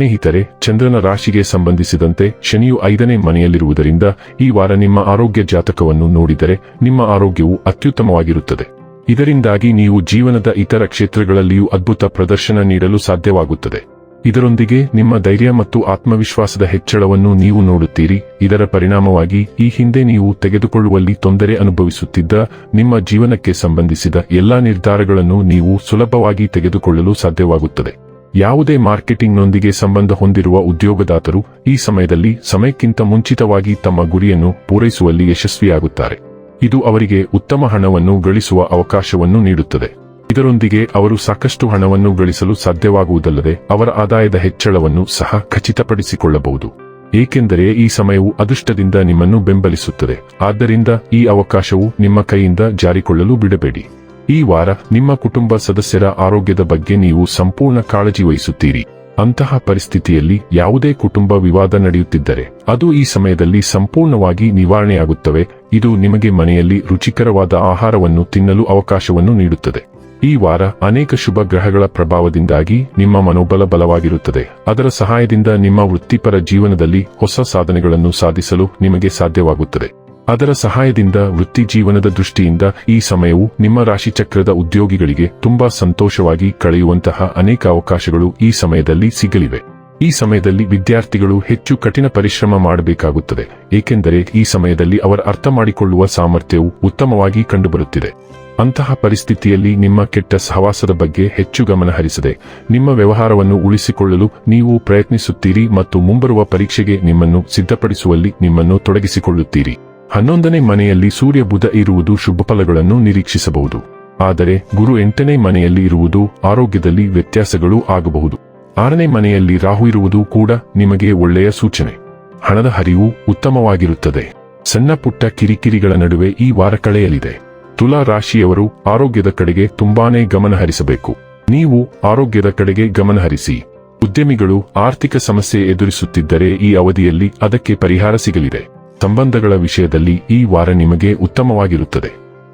ಸ್ನೇಹಿತರೆ, ಚಂದ್ರನ ರಾಶಿಗೆ ಸಂಬಂಧಿಸಿದಂತೆ ಶನಿಯು ಐದನೇ ಮನೆಯಲ್ಲಿರುವುದರಿಂದ ಈ ವಾರ ನಿಮ್ಮ ಆರೋಗ್ಯ ಜಾತಕವನ್ನು ನೋಡಿದರೆ ನಿಮ್ಮ ಆರೋಗ್ಯವು ಅತ್ಯುತ್ತಮವಾಗಿರುತ್ತದೆ. ಇದರಿಂದಾಗಿ ನೀವು ಜೀವನದ ಇತರ ಕ್ಷೇತ್ರಗಳಲ್ಲಿಯೂ ಅದ್ಭುತ ಪ್ರದರ್ಶನ ನೀಡಲು ಸಾಧ್ಯವಾಗುತ್ತದೆ. ಇದರೊಂದಿಗೆ ನಿಮ್ಮ ಧೈರ್ಯ ಮತ್ತು ಆತ್ಮವಿಶ್ವಾಸದ ಹೆಚ್ಚಳವನ್ನು ನೀವು ನೋಡುತ್ತೀರಿ. ಇದರ ಪರಿಣಾಮವಾಗಿ ಈ ಹಿಂದೆ ನೀವು ತೆಗೆದುಕೊಳ್ಳುವಲ್ಲಿ ತೊಂದರೆ ಅನುಭವಿಸುತ್ತಿದ್ದ, ನಿಮ್ಮ ಜೀವನಕ್ಕೆ ಸಂಬಂಧಿಸಿದ ಎಲ್ಲಾ ನಿರ್ಧಾರಗಳನ್ನು ನೀವು ಸುಲಭವಾಗಿ ತೆಗೆದುಕೊಳ್ಳಲು ಸಾಧ್ಯವಾಗುತ್ತದೆ. ಯಾವುದೇ ಮಾರ್ಕೆಟಿಂಗ್ನೊಂದಿಗೆ ಸಂಬಂಧ ಹೊಂದಿರುವ ಉದ್ಯೋಗದಾತರು ಈ ಸಮಯದಲ್ಲಿ ಸಮಯಕ್ಕಿಂತ ಮುಂಚಿತವಾಗಿ ತಮ್ಮ ಗುರಿಯನ್ನು ಪೂರೈಸುವಲ್ಲಿ ಯಶಸ್ವಿಯಾಗುತ್ತಾರೆ. ಇದು ಅವರಿಗೆ ಉತ್ತಮ ಹಣವನ್ನು ಗಳಿಸುವ ಅವಕಾಶವನ್ನು ನೀಡುತ್ತದೆ. ಇದರೊಂದಿಗೆ ಅವರು ಸಾಕಷ್ಟು ಹಣವನ್ನು ಗಳಿಸಲು ಸಾಧ್ಯವಾಗುವುದಲ್ಲದೆ ಅವರ ಆದಾಯದ ಹೆಚ್ಚಳವನ್ನು ಸಹ ಖಚಿತಪಡಿಸಿಕೊಳ್ಳಬಹುದು. ಏಕೆಂದರೆ ಈ ಸಮಯವು ಅದೃಷ್ಟದಿಂದ ನಿಮ್ಮನ್ನು ಬೆಂಬಲಿಸುತ್ತದೆ. ಆದ್ದರಿಂದ ಈ ಅವಕಾಶವು ನಿಮ್ಮ ಕೈಯಿಂದ ಜಾರಿಕೊಳ್ಳಲು ಬಿಡಬೇಡಿ. ಈ ವಾರ ನಿಮ್ಮ ಕುಟುಂಬ ಸದಸ್ಯರ ಆರೋಗ್ಯದ ಬಗ್ಗೆ ನೀವು ಸಂಪೂರ್ಣ ಕಾಳಜಿ ವಹಿಸುತ್ತೀರಿ. ಅಂತಹ ಪರಿಸ್ಥಿತಿಯಲ್ಲಿ ಯಾವುದೇ ಕುಟುಂಬ ವಿವಾದ ನಡೆಯುತ್ತಿದ್ದರೆ, ಅದು ಈ ಸಮಯದಲ್ಲಿ ಸಂಪೂರ್ಣವಾಗಿ ನಿವಾರಣೆಯಾಗುತ್ತವೆ. ಇದು ನಿಮಗೆ ಮನೆಯಲ್ಲಿ ರುಚಿಕರವಾದ ಆಹಾರವನ್ನು ತಿನ್ನಲು ಅವಕಾಶವನ್ನು ನೀಡುತ್ತದೆ. ಈ ವಾರ ಅನೇಕ ಶುಭ ಗ್ರಹಗಳ ಪ್ರಭಾವದಿಂದಾಗಿ ನಿಮ್ಮ ಮನೋಬಲ ಬಲವಾಗಿರುತ್ತದೆ. ಅದರ ಸಹಾಯದಿಂದ ನಿಮ್ಮ ವೃತ್ತಿಪರ ಜೀವನದಲ್ಲಿ ಹೊಸ ಸಾಧನೆಗಳನ್ನು ಸಾಧಿಸಲು ನಿಮಗೆ ಸಾಧ್ಯವಾಗುತ್ತದೆ. ಅದರ ಸಹಾಯದಿಂದ ವೃತ್ತಿ ಜೀವನದ ದೃಷ್ಟಿಯಿಂದ ಈ ಸಮಯವು ನಿಮ್ಮ ರಾಶಿಚಕ್ರದ ಉದ್ಯೋಗಿಗಳಿಗೆ ತುಂಬಾ ಸಂತೋಷವಾಗಿ ಕಳೆಯುವಂತಹ ಅನೇಕ ಅವಕಾಶಗಳು ಈ ಸಮಯದಲ್ಲಿ ಸಿಗಲಿವೆ. ಈ ಸಮಯದಲ್ಲಿ ವಿದ್ಯಾರ್ಥಿಗಳು ಹೆಚ್ಚು ಕಠಿಣ ಪರಿಶ್ರಮ ಮಾಡಬೇಕಾಗುತ್ತದೆ, ಏಕೆಂದರೆ ಈ ಸಮಯದಲ್ಲಿ ಅವರ ಅರ್ಥ ಮಾಡಿಕೊಳ್ಳುವ ಸಾಮರ್ಥ್ಯವು ಉತ್ತಮವಾಗಿ ಕಂಡುಬರುತ್ತಿದೆ. ಅಂತಹ ಪರಿಸ್ಥಿತಿಯಲ್ಲಿ ನಿಮ್ಮ ಕೆಟ್ಟ ಸಹವಾಸದ ಬಗ್ಗೆ ಹೆಚ್ಚು ಗಮನ ಹರಿಸದೆ, ನಿಮ್ಮ ವ್ಯವಹಾರವನ್ನು ಉಳಿಸಿಕೊಳ್ಳಲು ನೀವು ಪ್ರಯತ್ನಿಸುತ್ತೀರಿ ಮತ್ತು ಮುಂಬರುವ ಪರೀಕ್ಷೆಗೆ ನಿಮ್ಮನ್ನು ಸಿದ್ಧಪಡಿಸುವಲ್ಲಿ ನಿಮ್ಮನ್ನು ತೊಡಗಿಸಿಕೊಳ್ಳುತ್ತೀರಿ. ಹನ್ನೊಂದನೇ ಮನೆಯಲ್ಲಿ ಸೂರ್ಯ ಬುಧ ಇರುವುದು ಶುಭ ಫಲಗಳನ್ನು ನಿರೀಕ್ಷಿಸಬಹುದು. ಆದರೆ ಗುರು ಎಂಟನೇ ಮನೆಯಲ್ಲಿ ಇರುವುದು ಆರೋಗ್ಯದಲ್ಲಿ ವ್ಯತ್ಯಾಸಗಳು ಆಗಬಹುದು. ಆರನೇ ಮನೆಯಲ್ಲಿ ರಾಹು ಇರುವುದು ಕೂಡ ನಿಮಗೆ ಒಳ್ಳೆಯ ಸೂಚನೆ. ಹಣದ ಹರಿವು ಉತ್ತಮವಾಗಿರುತ್ತದೆ. ಸಣ್ಣ ಪುಟ್ಟ ಕಿರಿಕಿರಿಗಳ ನಡುವೆ ಈ ವಾರ ಕಳೆಯಲಿದೆ. ತುಲಾ ರಾಶಿಯವರು ಆರೋಗ್ಯದ ಕಡೆಗೆ ತುಂಬಾನೇ ಗಮನ ಹರಿಸಬೇಕು. ನೀವು ಆರೋಗ್ಯದ ಕಡೆಗೆ ಗಮನ ಹರಿಸಿ. ಉದ್ಯಮಿಗಳು ಆರ್ಥಿಕ ಸಮಸ್ಯೆ ಎದುರಿಸುತ್ತಿದ್ದರೆ ಈ ಅವಧಿಯಲ್ಲಿ ಅದಕ್ಕೆ ಪರಿಹಾರ ಸಿಗಲಿದೆ. ಸಂಬಂಧಗಳ ವಿಷಯದಲ್ಲಿ ಈ ವಾರ ನಿಮಗೆ ಉತ್ತಮವಾಗಿರುತ್ತದೆ.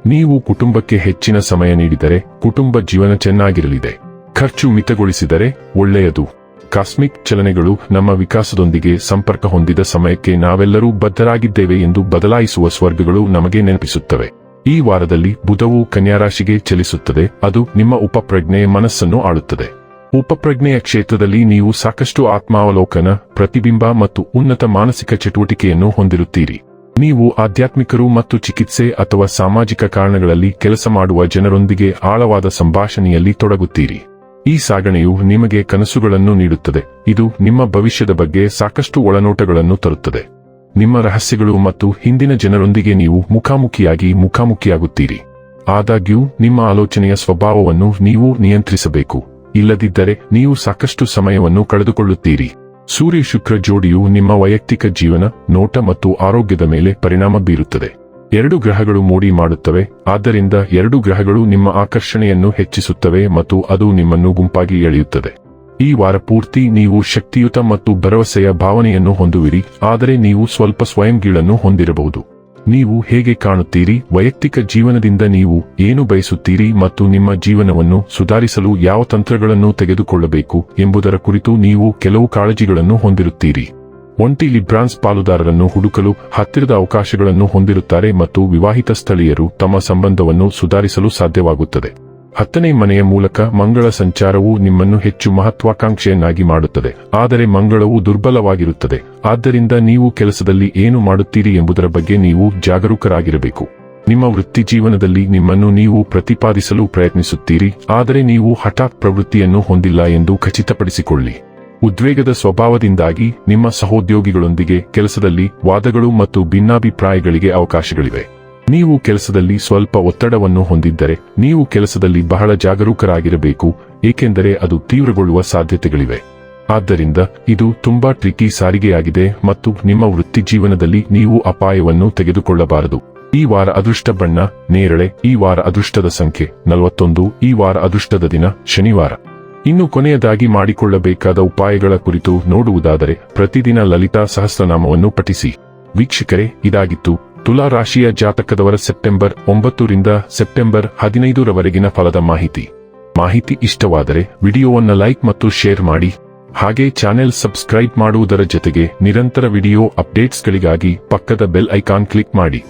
ನೀವು ಕುಟುಂಬಕ್ಕೆ ಹೆಚ್ಚಿನ ಸಮಯ ನೀಡಿದರೆ ಕುಟುಂಬ ಜೀವನ ಚೆನ್ನಾಗಿರಲಿದೆ. ಖರ್ಚು ಮಿತಗೊಳಿಸಿದರೆ ಒಳ್ಳೆಯದು. ಕಾಸ್ಮಿಕ್ ಚಲನೆಗಳು ನಮ್ಮ ವಿಕಾಸದೊಂದಿಗೆ ಸಂಪರ್ಕ ಹೊಂದಿದ ಸಮಯಕ್ಕೆ ನಾವೆಲ್ಲರೂ ಬದ್ಧರಾಗಿದ್ದೇವೆ ಎಂದು ಬದಲಾಯಿಸುವ ಸ್ವರ್ಗಗಳು ನಮಗೆ ನೆನಪಿಸುತ್ತವೆ. ಈ ವಾರದಲ್ಲಿ ಬುಧವು ಕನ್ಯಾರಾಶಿಗೆ ಚಲಿಸುತ್ತದೆ, ಅದು ನಿಮ್ಮ ಉಪಪ್ರಜ್ಞೆಯ ಮನಸ್ಸನ್ನು ಆಳುತ್ತದೆ. ಉಪಪ್ರಜ್ಞೆಯ ಕ್ಷೇತ್ರದಲ್ಲಿ ನೀವು ಸಾಕಷ್ಟು ಆತ್ಮಾವಲೋಕನ, ಪ್ರತಿಬಿಂಬ ಮತ್ತು ಉನ್ನತ ಮಾನಸಿಕ ಚಟುವಟಿಕೆಯನ್ನು ಹೊಂದಿರುತ್ತೀರಿ. ನೀವು ಆಧ್ಯಾತ್ಮಿಕರು ಮತ್ತು ಚಿಕಿತ್ಸೆ ಅಥವಾ ಸಾಮಾಜಿಕ ಕಾರಣಗಳಲ್ಲಿ ಕೆಲಸ ಮಾಡುವ ಜನರೊಂದಿಗೆ ಆಳವಾದ ಸಂಭಾಷಣೆಯಲ್ಲಿ ತೊಡಗುತ್ತೀರಿ. ಈ ಸಾಗಣೆಯು ನಿಮಗೆ ಕನಸುಗಳನ್ನು ನೀಡುತ್ತದೆ. ಇದು ನಿಮ್ಮ ಭವಿಷ್ಯದ ಬಗ್ಗೆ ಸಾಕಷ್ಟು ಒಳನೋಟಗಳನ್ನು ತರುತ್ತದೆ. ನಿಮ್ಮ ರಹಸ್ಯಗಳು ಮತ್ತು ಹಿಂದಿನ ಜನರೊಂದಿಗೆ ನೀವು ಮುಖಾಮುಖಿಯಾಗಿ ಮುಖಾಮುಖಿಯಾಗುತ್ತೀರಿ. ಆದಾಗ್ಯೂ, ನಿಮ್ಮ ಆಲೋಚನೆಯ ಸ್ವಭಾವವನ್ನು ನೀವು ನಿಯಂತ್ರಿಸಬೇಕು. ಇಲ್ಲದಿದ್ದರೆ ನೀವು ಸಾಕಷ್ಟು ಸಮಯವನ್ನು ಕಳೆದುಕೊಳ್ಳುತ್ತೀರಿ. ಸೂರ್ಯ ಶುಕ್ರ ಜೋಡಿಯು ನಿಮ್ಮ ವೈಯಕ್ತಿಕ ಜೀವನ, ನೋಟ ಮತ್ತು ಆರೋಗ್ಯದ ಮೇಲೆ ಪರಿಣಾಮ ಬೀರುತ್ತದೆ. ಎರಡು ಗ್ರಹಗಳು ಮೋಡಿ ಮಾಡುತ್ತವೆ, ಆದ್ದರಿಂದ ಎರಡು ಗ್ರಹಗಳು ನಿಮ್ಮ ಆಕರ್ಷಣೆಯನ್ನು ಹೆಚ್ಚಿಸುತ್ತವೆ ಮತ್ತು ಅದು ನಿಮ್ಮನ್ನು ಗುಂಪಾಗಿ ಎಳೆಯುತ್ತದೆ. ಈ ವಾರ ಪೂರ್ತಿ ನೀವು ಶಕ್ತಿಯುತ ಮತ್ತು ಭರವಸೆಯ ಭಾವನೆಯನ್ನು ಹೊಂದುವಿರಿ, ಆದರೆ ನೀವು ಸ್ವಲ್ಪ ಸ್ವಯಂಗೀಳನ್ನು ಹೊಂದಿರಬಹುದು. ನೀವು ಹೇಗೆ ಕಾಣುತ್ತೀರಿ? ವೈಯಕ್ತಿಕ ಜೀವನದಿಂದ ನೀವು ಏನು ಬಯಸುತ್ತೀರಿ ಮತ್ತು ನಿಮ್ಮ ಜೀವನವನ್ನು ಸುಧಾರಿಸಲು ಯಾವ ತಂತ್ರಗಳನ್ನು ತೆಗೆದುಕೊಳ್ಳಬೇಕು ಎಂಬುದರ ಕುರಿತು ನೀವು ಕೆಲವು ಕಾಳಜಿಗಳನ್ನು ಹೊಂದಿರುತ್ತೀರಿ. ಒಂಟಿ ಲಿಬ್ರಾನ್ಸ್ ಪಾಲುದಾರರನ್ನು ಹುಡುಕಲು ಹತ್ತಿರದ ಅವಕಾಶಗಳನ್ನು ಹೊಂದಿರುತ್ತಾರೆ ಮತ್ತು ವಿವಾಹಿತ ಸ್ಥಳೀಯರು ತಮ್ಮ ಸಂಬಂಧವನ್ನು ಸುಧಾರಿಸಲು ಸಾಧ್ಯವಾಗುತ್ತದೆ. ಹತ್ತನೇ ಮನೆಯ ಮೂಲಕ ಮಂಗಳ ಸಂಚಾರವು ನಿಮ್ಮನ್ನು ಹೆಚ್ಚು ಮಹತ್ವಾಕಾಂಕ್ಷೆಯನ್ನಾಗಿ ಮಾಡುತ್ತದೆ. ಆದರೆ ಮಂಗಳವು ದುರ್ಬಲವಾಗಿರುತ್ತದೆ. ಆದ್ದರಿಂದ ನೀವು ಕೆಲಸದಲ್ಲಿ ಏನು ಮಾಡುತ್ತೀರಿ ಎಂಬುದರ ಬಗ್ಗೆ ನೀವು ಜಾಗರೂಕರಾಗಿರಬೇಕು. ನಿಮ್ಮ ವೃತ್ತಿ ಜೀವನದಲ್ಲಿ ನಿಮ್ಮನ್ನು ನೀವು ಪ್ರತಿಪಾದಿಸಲು ಪ್ರಯತ್ನಿಸುತ್ತೀರಿ. ಆದರೆ ನೀವು ಹಠಾತ್ ಪ್ರವೃತ್ತಿಯನ್ನು ಹೊಂದಿಲ್ಲ ಎಂದು ಖಚಿತಪಡಿಸಿಕೊಳ್ಳಿ. ಉದ್ವೇಗದ ಸ್ವಭಾವದಿಂದಾಗಿ ನಿಮ್ಮ ಸಹೋದ್ಯೋಗಿಗಳೊಂದಿಗೆ ಕೆಲಸದಲ್ಲಿ ವಾದಗಳು ಮತ್ತು ಭಿನ್ನಾಭಿಪ್ರಾಯಗಳಿಗೆ ಅವಕಾಶಗಳಿವೆ. ನೀವು ಕೆಲಸದಲ್ಲಿ ಸ್ವಲ್ಪ ಒತ್ತಡವನ್ನು ಹೊಂದಿದ್ದರೆ ನೀವು ಕೆಲಸದಲ್ಲಿ ಬಹಳ ಜಾಗರೂಕರಾಗಿರಬೇಕು, ಏಕೆಂದರೆ ಅದು ತೀವ್ರಗೊಳ್ಳುವ ಸಾಧ್ಯತೆಗಳಿವೆ. ಆದ್ದರಿಂದ ಇದು ತುಂಬಾ ಟ್ರಿಕಿ ಸಾರಿಗೆಯಾಗಿದೆ ಮತ್ತು ನಿಮ್ಮ ವೃತ್ತಿ ಜೀವನದಲ್ಲಿ ನೀವು ಅಪಾಯವನ್ನು ತೆಗೆದುಕೊಳ್ಳಬಾರದು. ಈ ವಾರ ಅದೃಷ್ಟ ಬಣ್ಣ, ನೇರಳೆ, ಈ ವಾರ ಅದೃಷ್ಟದ ಸಂಖ್ಯೆ, ನಲವತ್ತೊಂದು, ಈ ವಾರ ಅದೃಷ್ಟದ ದಿನ, ಶನಿವಾರ. ಇನ್ನು ಕೊನೆಯದಾಗಿ ಮಾಡಿಕೊಳ್ಳಬೇಕಾದ ಉಪಾಯಗಳ ಕುರಿತು ನೋಡುವುದಾದರೆ, ಪ್ರತಿದಿನ ಲಲಿತಾ ಸಹಸ್ರನಾಮವನ್ನು ಪಠಿಸಿ. ವೀಕ್ಷಕರೇ, ಇದಾಗಿತ್ತು ತುಲಾ ರಾಶಿಯ ಜಾತಕದವರ ಸೆಪ್ಟೆಂಬರ್ ಒಂಬತ್ತರಿಂದ ಸೆಪ್ಟೆಂಬರ್ ಹದಿನೈದರವರೆಗಿನ ಫಲದ ಮಾಹಿತಿ. ಮಾಹಿತಿ ಇಷ್ಟವಾದರೆ ವಿಡಿಯೋವನ್ನು ಲೈಕ್ ಮತ್ತು ಶೇರ್ ಮಾಡಿ. ಹಾಗೆ ಚಾನೆಲ್ ಸಬ್ಸ್ಕ್ರೈಬ್ ಮಾಡುವುದರ ಜೊತೆಗೆ ನಿರಂತರ ವಿಡಿಯೋ ಅಪ್ಡೇಟ್ಸ್ಗಳಿಗಾಗಿ ಪಕ್ಕದ ಬೆಲ್ ಐಕಾನ್ ಕ್ಲಿಕ್ ಮಾಡಿ.